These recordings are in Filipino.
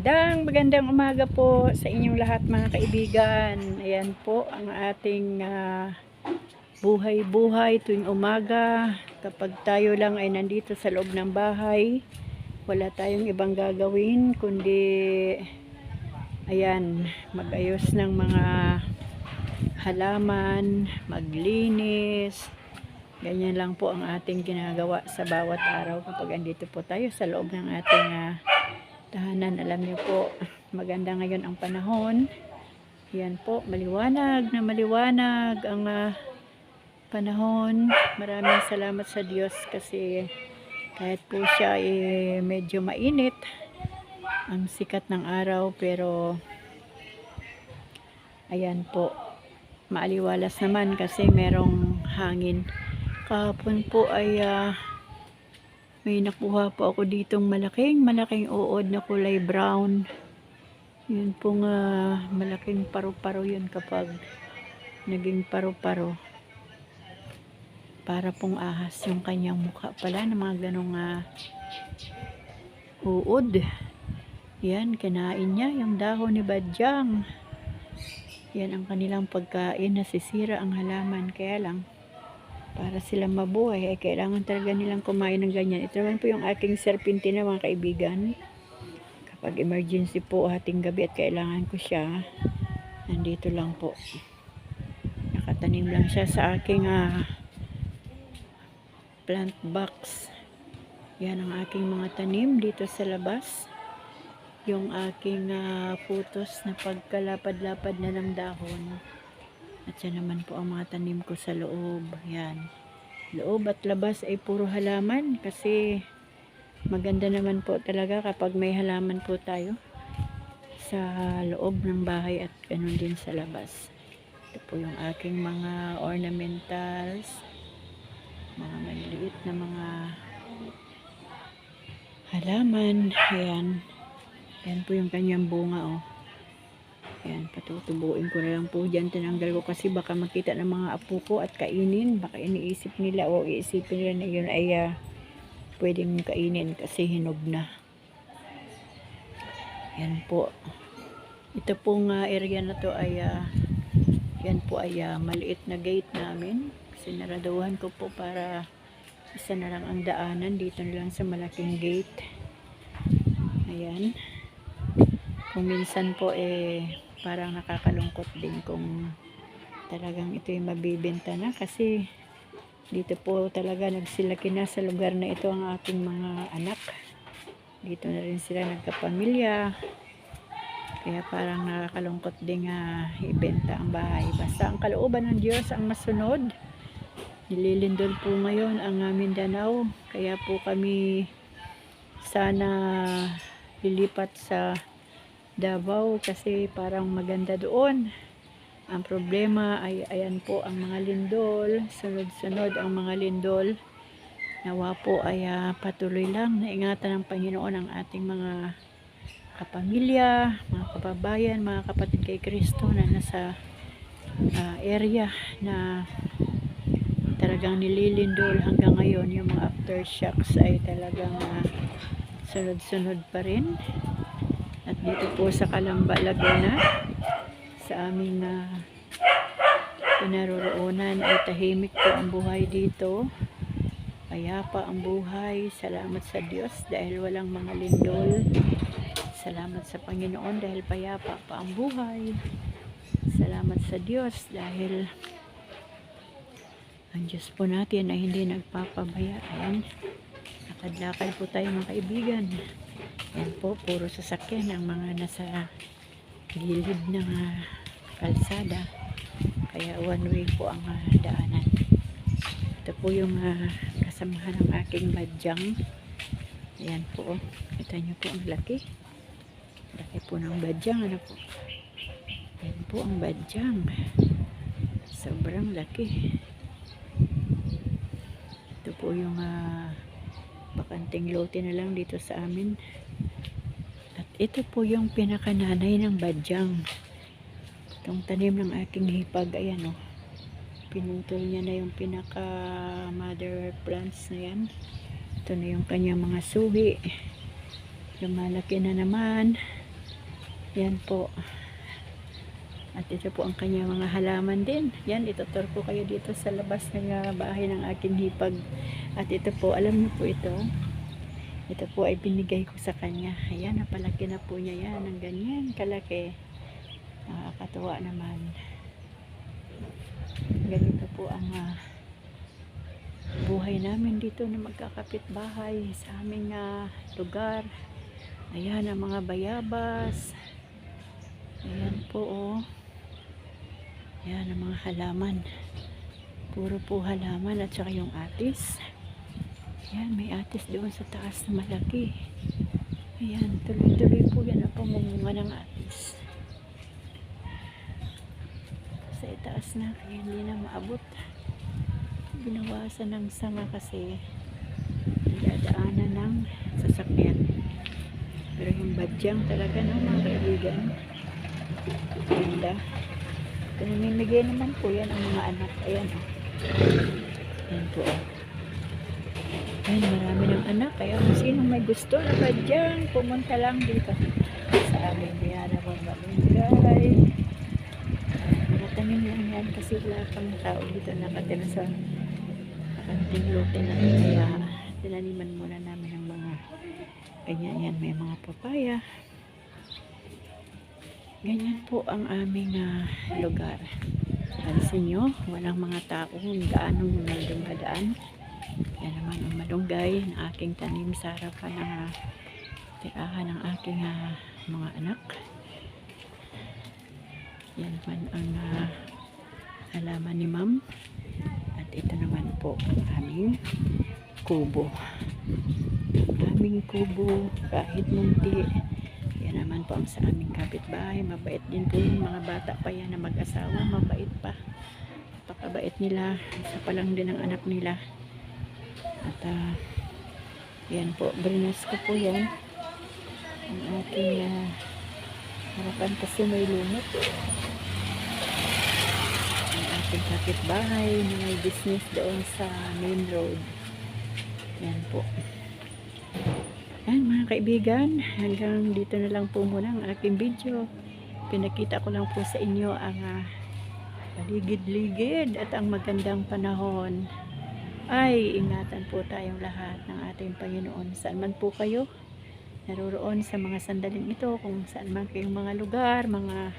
Magandang, magandang umaga po sa inyong lahat mga kaibigan. Ayan po ang ating ah, buhay-buhay tuwing umaga. Kapag tayo lang ay nandito sa loob ng bahay, wala tayong ibang gagawin kundi ayan, magayos ng mga halaman, maglinis. Ganyan lang po ang ating ginagawa sa bawat araw kapag andito po tayo sa loob ng ating ah, tahanan. Alam niyo po, maganda ngayon ang panahon. Yan po, maliwanag na maliwanag ang ah, panahon. Maraming salamat sa Diyos kasi kahit po siya eh, medyo mainit ang sikat ng araw pero ayan po maaliwalas naman kasi merong hangin kahapon po ay ah, may nakuha po ako ditong malaking malaking uod na kulay brown. Yun pong ah, malaking paru-paro yun kapag naging paru-paro. Para pong ahas yung kanyang mukha pala ng mga ganong ah, uod. Yan, kinain niya yung dahon ni Badyang. Yan ang kanilang pagkain, nasisira ang halaman. Kaya lang, para sila mabuhay ay kailangan talaga nilang kumain ng ganyan. Ito naman po yung aking serpentina mga kaibigan. Kapag emergency po ating gabi at kailangan ko siya, nandito lang po. Nakatanim lang siya sa aking ah, plant box. Yan ang aking mga tanim dito sa labas. Yung aking ah, putos na pagkalapad-lapad na ng dahon. At yan naman po ang mga tanim ko sa loob. Yan. Loob at labas ay puro halaman kasi maganda naman po talaga kapag may halaman po tayo sa loob ng bahay at ganun din sa labas. Ito po yung aking mga ornamentals. Mga maliliit na mga halaman. Ayan. Ayan po yung kanyang bunga oh. Ayan, patutubuin ko na lang po dyan. Tinanggal ko kasi baka makita ng mga apo ko at kainin. Baka iniisip nila o iisipin nila na yun ay ah, pwedeng kainin kasi hinog na. Yan po. Ito pong ah, area na to ay ah, yan po ay ah, maliit na gate namin. Sinaraduhan ko po para isa na lang ang daanan dito na lang sa malaking gate. Ayan. Kung minsan po eh parang nakakalungkot din kung talagang ito yung mabibenta na kasi dito po talaga nagsilaki na sa lugar na ito ang aking mga anak. Dito na rin sila nagkapamilya. Kaya parang nakakalungkot din nga ibenta ang bahay. Basta ang kalooban ng Diyos ang masunod. Nililindol po ngayon ang ah, Mindanao kaya po kami sana lilipat sa Davao kasi parang maganda doon. Ang problema ay ayan po ang mga lindol, sunod-sunod ang mga lindol. Nawa po ay ah, patuloy lang na ingatan ng Panginoon ang ating mga kapamilya, mga kababayan, mga kapatid kay Kristo na nasa ah, area na talagang nililindol hanggang ngayon yung mga aftershocks ay talagang ah, sunod-sunod pa rin. At dito po sa Kalamba, Laguna, sa aming uh, pinaroroonan ay tahimik po ang buhay dito. Payapa ang buhay. Salamat sa Diyos dahil walang mga lindol. Salamat sa Panginoon dahil payapa pa ang buhay. Salamat sa Diyos dahil ang Diyos po natin ay hindi nagpapabayaan. Lakad-lakad po tayo mga kaibigan. Yan po, puro sasakyan ang mga nasa gilid ng ah, kalsada. Kaya one way po ang ah, daanan. Ito po yung ah, kasamahan ng aking badyang. Ayan po. oh. Kita nyo po ang laki. Laki po ng badyang. Ano po? Ayan po ang badyang. Sobrang laki. Ito po yung ah, bakanting lote na lang dito sa amin. Ito po yung pinakananay ng badyang. Itong tanim ng aking hipag, ayan o. Pinutol niya na yung pinaka mother plants na yan. Ito na yung kanyang mga suhi. Lumalaki na naman. Yan po. At ito po ang kanyang mga halaman din. Yan, itutur ko kayo dito sa labas ng ah, bahay ng aking hipag. At ito po, alam niyo po ito. Ito po ay binigay ko sa kanya. Ayan, napalaki na po niya yan. Ang ganyan, kalaki. Nakakatuwa naman. Ganito po ang ah, buhay namin dito na magkakapit bahay sa aming ah, lugar. Ayan ang mga bayabas. Ayan po oh. Ayan ang mga halaman. Puro po halaman at saka yung atis. Ayan, may atis doon sa taas na malaki. Ayan, tuloy-tuloy po yan ang pamumunga ng atis. Sa itaas na, kaya hindi na maabot. Binawasan ng sanga kasi dadaanan ng sasakyan. Pero yung badyang talaga no, mga kaibigan. Ganda. Pinamimigay naman po yan ang mga anak. Ayan o. Ayan po o. Ayan, marami ng anak. Kaya kung sino may gusto na badyang, pumunta lang dito. Sa aming biyana ng malunggay. Mga tanim lang yan kasi wala pang tao dito nakatira sa kanting lote na kaya tinaniman muna namin ng mga ganyan. Yan may mga papaya. Ganyan po ang aming ah, lugar. Pansin nyo walang mga tao. Gaanong na dumadaan yan naman ang malunggay na aking tanim sa harapan ng ah, tirahan ng aking ah, mga anak. Yan naman ang ah, halaman ni ma'am. At ito naman po ang aming kubo. Aming kubo kahit munti. Yan naman po ang sa aming kapitbahay. Mabait din po yung mga bata pa yan na mag-asawa. Mabait pa. Napakabait nila. Isa pa lang din ang anak nila at ah, yan po brinas ko po yan ang aking ah, harapan kasi may lumot ang ating kapitbahay na may business doon sa main road. Yan po. Yan mga kaibigan, hanggang dito na lang po muna ang aking video. Pinakita ko lang po sa inyo ang ah, paligid-ligid at ang magandang panahon. Ay, ingatan po tayong lahat ng ating Panginoon. Saan man po kayo naroroon sa mga sandaling ito, kung saan man kayong mga lugar, mga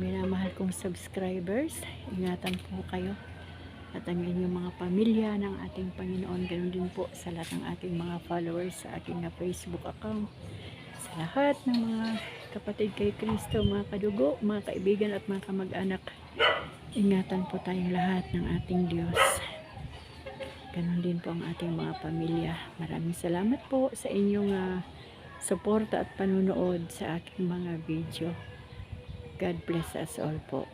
minamahal kong subscribers, ingatan po kayo at ang inyong mga pamilya ng ating Panginoon. Ganun din po sa lahat ng ating mga followers sa aking na Facebook account. Sa lahat ng mga kapatid kay Kristo, mga kadugo, mga kaibigan at mga kamag-anak. Ingatan po tayong lahat ng ating Diyos. Ganun din po ang ating mga pamilya. Maraming salamat po sa inyong ah, suporta at panunood sa aking mga video. God bless us all po.